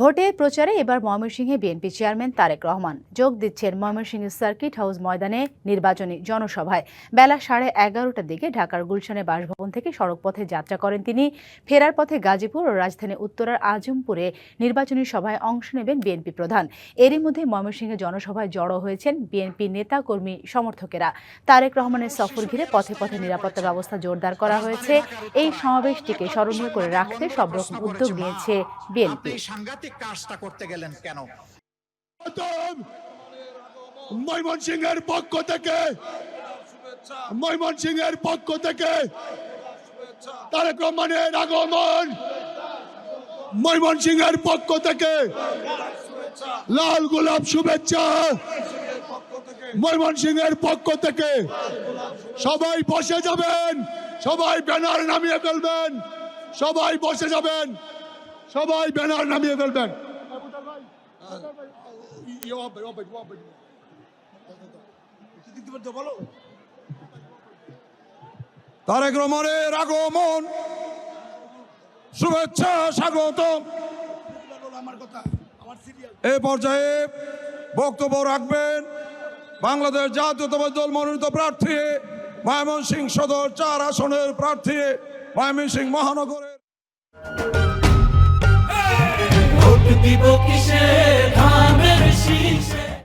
ভোটে প্রচারে এবার ময়মনসিংহে বিএনপি চেয়ারম্যান তারেক রহমান। যোগ দিচ্ছেন ময়মনসিংহ সার্কিট হাউস ময়দানে নির্বাচনী জনসভায়। বেলা সাড়ে এগারোটার দিকে ঢাকার গুলশানে বাসভবন থেকে সড়কপথে যাত্রা করেন তিনি। ফেরার পথে গাজীপুর ও রাজধানী উত্তরার আজমপুরে নির্বাচনী সভায় অংশ নেবেন বিএনপি প্রধান। এরই মধ্যে ময়মনসিংহে জনসভায় জড়ো হয়েছেন বিএনপি নেতা কর্মী সমর্থকেরা। তারেক রহমানের সফর ঘিরে পথে পথে নিরাপত্তা ব্যবস্থা জোরদার করা হয়েছে। এই সমাবেশটিকে স্মরণীয় করে রাখতে সব রকম উদ্যোগ নিয়েছে বিএনপি। সাংঘাতিক কাজটা করতে গেলেন কেন? প্রথম ময়মনসিংহের পক্ষ থেকে, ময়মনসিংহের পক্ষ থেকে তারেক রহমানের আগমন। ময়মনসিংহের পক্ষ থেকে লাল গোলাপ শুভেচ্ছা। ময়মনসিংহের পক্ষ থেকে সবাই বসে যাবেন, সবাই ব্যানার নামিয়ে ফেলবেন, সবাই বসে যাবেন। সবাই ব্যানার নামিয়ে ফেলবেন। তারেক রহমানের আগমন, শুভেচ্ছা স্বাগত এ পর্যায়ে বক্তব্য রাখবেন বাংলাদেশ জাতীয়তাবাদী দল মনোনীত প্রার্থী ময়মনসিংহ সদর, চার আসনের প্রার্থী ময়মনসিংহ মহানগরের দিব কিসে? ধানের শীষে